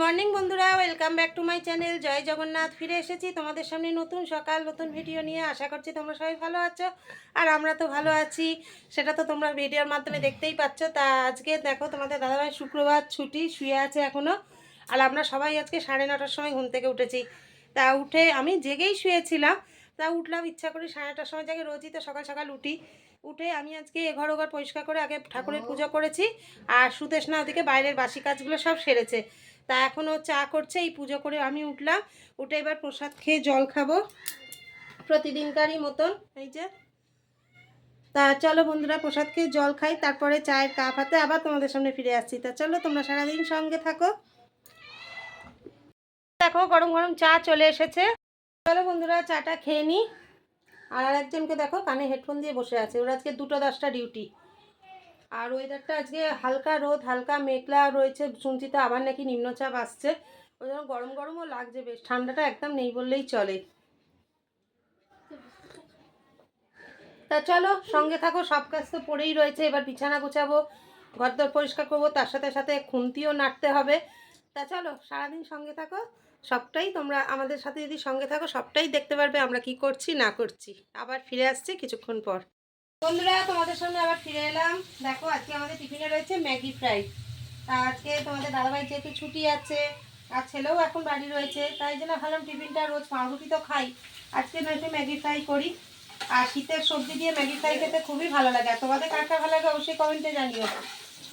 Morning বন্ধুরা welcome back to my channel. জয় জগন্নাথ ফিরে এসেছি তোমাদের সামনে নতুন সকাল নতুন ভিডিও নিয়ে। আশা করছি তোমরা সবাই ভালো আছো আর আমরা তো ভালো আছি। সেটা তো তোমরা ভিডিওর মাধ্যমে দেখতেই পাচ্ছ। তা আজকে দেখো তোমাদের দাদাভাই শুক্রবার ছুটি শুয়ে আছে এখনও আর আমরা সবাই আজকে সাড়ে নটার সময় ঘুম থেকে উঠেছি। তা উঠে আমি জেগেই শুয়েছিলাম। তা উঠলাম ইচ্ছা করি সাড়ে নটার সময় জাগে রোজই তো সকাল সকাল উঠি। উঠে আমি আজকে এঘর ওঘর পরিষ্কার করে আগে ঠাকুরের পুজো করেছি। আর সুদেশনা ওদিকে বাইরের বাসি কাজগুলো সব সেরেছে। তা এখনও চা করছে, এই পুজো করে আমি উঠলাম। উঠে এবার প্রসাদ খেয়ে জল খাব প্রতিদিনকারই মতন, এই যে। তা চলো বন্ধুরা, প্রসাদ খেয়ে জল খাই, তারপরে চায়ের কাপ হাতে আবার তোমাদের সামনে ফিরে আসছি। তা চলো, তোমরা সারাদিন সঙ্গে থাকো। দেখো, গরম গরম চা চলে এসেছে। চলো বন্ধুরা, চাটা খেয়ে নিই আর আরেকজনকে দেখো, কানে হেডফোন দিয়ে বসে আছে। ওর আজকে দুটো দশটা ডিউটি। আর ওয়েদারটা আজকে হালকা রোদ, হালকা মেঘলা রয়েছে, শুনছি তো আবার নাকি নিম্নচাপ আসছে। ওই জন্য গরম গরমও লাগছে বেশ, ঠান্ডাটা একদম নেই বললেই চলে। তা চলো, সঙ্গে থাকো, সব কাজ তো পড়েই রয়েছে, এবার বিছানা গোছাবো, ঘরদর পরিষ্কার করব, তার সাথে সাথে খুন্তিও নাড়তে হবে। তা চলো, সারাদিন সঙ্গে থাকো, সবটাই তোমরা আমাদের সাথে যদি সঙ্গে থাকো, সবটাই দেখতে পারবে আমরা কি করছি, না করছি। আবার ফিরে আসছি কিছুক্ষণ পর। বন্ধুরা, তোমাদের সামনে আবার ফিরে এলাম। দেখো, আজকে আমাদের টিফিনে রয়েছে ম্যাগি ফ্রাই। তা আজকে তোমাদের দাদাভাই যেহেতু ছুটি আছে আর ছেলেও এখন বাড়ি রয়েছে, তাই জন্য ভাবলাম টিফিনটা রোজ পাউরুটি তো খাই। আজকে নয়তো ম্যাগি ফ্রাই করি। আর শীতের সবজি দিয়ে ম্যাগি ফ্রাই খেতে খুবই ভালো লাগে। আর তোমাদের কার ভালো লাগে অবশ্যই কমেন্টে জানিও।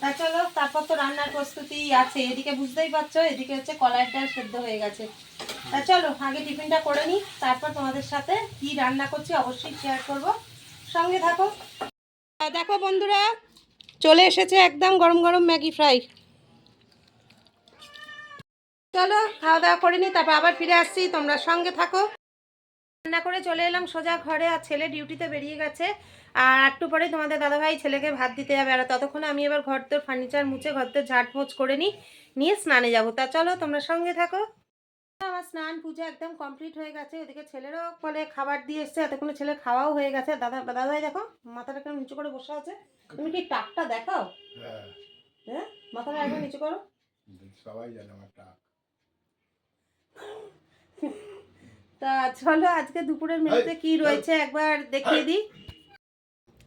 তা চলো, তারপর তো রান্নার প্রস্তুতি আছে। এদিকে বুঝতেই পারছ, এদিকে হচ্ছে কলাইয়ের ডাল সেদ্ধ হয়ে গেছে। তা চলো, আগে টিফিনটা করে নিই। তারপর তোমাদের সাথে কি রান্না করছি অবশ্যই শেয়ার করব। সঙ্গে থাকো। দেখো বন্ধুরা, চলে এসেছে একদম গরম গরম ম্যাগি ফ্রাই। চলো, খাওয়া দাওয়া করে নিই, তারপর আবার ফিরে আসছি, তোমরা সঙ্গে থাকো। রান্না করে চলে এলাম, সোজা ঘরে, আর ছেলে ডিউটিতে বেরিয়ে গেছে। আর একটু পরে তোমাদের দাদাভাই ছেলেকে ভাত দিতে যাবে, আর ততক্ষণে আমি এবার ঘর তোর ফার্নিচার মুছে ঘর তোর ঝাড়পোছ করে নিই, নিয়ে স্নানে যাব। তা চলো, তোমরা সঙ্গে থাকো। আমার স্নান পুজো একদম কমপ্লিট হয়ে গেছে। ওদিকে ছেলেরও বলে খাবার দিয়ে এসছে এতক্ষণে ছেলের খাওয়াও হয়ে গেছে। দাদা দাদাই দেখো মাথাটা কেমন নিচু করে বসে আছে। তুমি কি টাকটা দেখাও? হ্যাঁ। হ্যাঁ? মাথাটা একবার নিচু করো। সবাই জানে আমার টাক। তা চলো আজকে দুপুরের মেনুতে কি রয়েছে একবার দেখিয়ে দিই।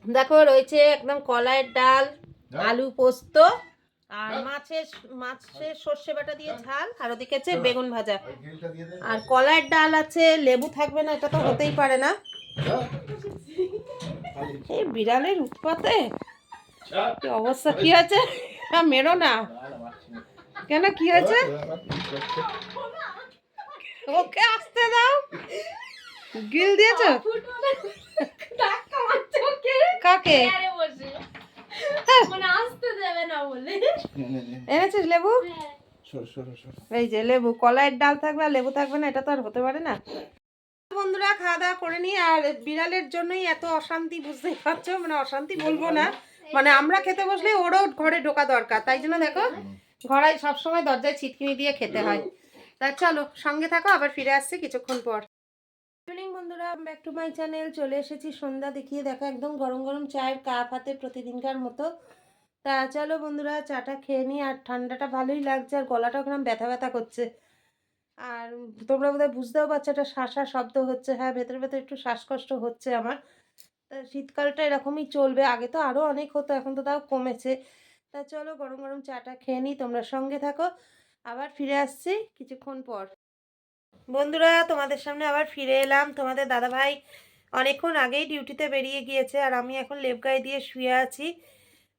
দেখো রয়েছে একদম কলাইয়ের ডাল আলু পোস্ত আর মাছের মাছের সর্ষে বাটা দিয়ে ঝাল আর ওদিকে আছে বেগুন ভাজা। আর কলার ডাল আছে লেবু থাকবে না এটা তো হতেই পারে না। হ্যাঁ। এই বিড়ালের উৎপাতে? কি অবস্থা? কি আছে না মেরো না। কেন কি হয়েছে? ওকে আসতে দাও। গিল দিয়েছ? কাকে? এনেছিস লেবু? সর সর সর। এই যে লেবু কলাইয়ের ডাল থাকবে আর লেবু থাকবে না এটা তো আর হতে পারে না। বন্ধুরা খাওয়া দাওয়া করে নি আর বিড়ালের জন্যই এত অশান্তি বুঝতেই পারছ? মানে অশান্তি বলব না। মানে আমরা খেতে বসলে ওরও ঘরে ঢোকা দরকার তাই জন্য দেখো ঘরে সবসময় দরজায় ছিটকিনি দিয়ে খেতে হয়। তা চলো সঙ্গে থাকো আবার ফিরে আসছি কিছুক্ষণ পর। ইভিনিং বন্ধুরা ব্যাক টু মাই চ্যানেল চলে এসেছি সন্ধ্যা দেখিয়ে দেখো একদম গরম গরম চায়ের কাপ হাতে প্রতিদিনকার মতো। তা চলো বন্ধুরা, চাটা খেয়ে নিই। আর ঠান্ডাটা ভালোই লাগছে, আর গলাটা ওখানে ব্যথা ব্যথা করছে। আর তোমরা বোধহয় বুঝতেও পারছ একটা শাঁসা শব্দ হচ্ছে। হ্যাঁ ভেতরে ভেতরে একটু শ্বাসকষ্ট হচ্ছে আমার। তা শীতকালটা এরকমই চলবে। আগে তো আরও অনেক হতো, এখন তো তাও কমেছে। তা চলো গরম গরম চাটা খেয়ে নিই, তোমরা সঙ্গে থাকো। আবার ফিরে আসছি কিছুক্ষণ পর। বন্ধুরা, তোমাদের সামনে আবার ফিরে এলাম। তোমাদের দাদাভাই অনেকক্ষণ আগেই ডিউটিতে বেরিয়ে গিয়েছে, আর আমি এখন লেপ গায়ে দিয়ে শুয়ে আছি।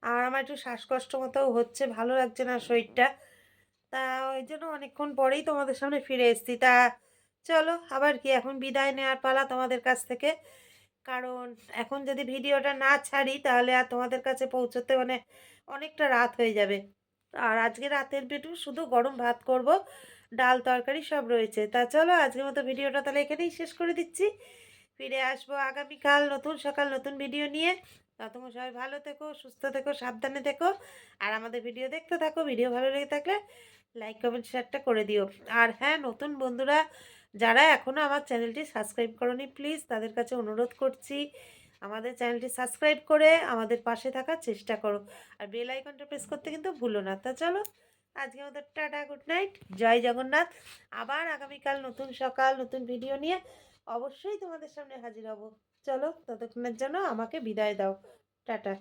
আর আমার একটু শ্বাসকষ্ট মতো হচ্ছে, ভালো লাগছে না শরীরটা। তা ওই জন্য অনেকক্ষণ পরেই তোমাদের সামনে ফিরে এসেছি। তা চলো, আবার কি, এখন বিদায় নেওয়ার পালা তোমাদের কাছ থেকে। কারণ এখন যদি ভিডিওটা না ছাড়ি, তাহলে আর তোমাদের কাছে পৌঁছতে মানে অনেকটা রাত হয়ে যাবে। আর আজকে রাতের পেটু শুধু গরম ভাত করব, ডাল তরকারি সব রয়েছে। তা চলো, আজকের মতো ভিডিওটা তাহলে এখানেই শেষ করে দিচ্ছি। ফিরে আসব আগামীকাল নতুন সকাল নতুন ভিডিও নিয়ে। ততক্ষণ সবাই ভালো থেকো, সুস্থ থেকো, সাবধানে থেকো। আর আমাদের ভিডিও দেখতে থাকো ভিডিও ভালো লেগে থাকলে লাইক কমেন্ট শেয়ারটা করে দিও। আর হ্যাঁ নতুন বন্ধুরা যারা এখনও আমার চ্যানেলটি সাবস্ক্রাইব করনি প্লিজ তাদের কাছে অনুরোধ করছি, আমাদের চ্যানেলটি সাবস্ক্রাইব করে আমাদের পাশে থাকার চেষ্টা করো। আর বেল আইকনটা প্রেস করতে কিন্তু ভুলো না। তা চলো আজকে আমাদের টাটা গুড নাইট জয় জগন্নাথ। আবার আগামীকাল নতুন সকাল, নতুন ভিডিও নিয়ে অবশ্যই তোমাদের সামনে হাজির হব। চলো ততক্ষণের জন্য আমাকে বিদায় দাও। টাটা।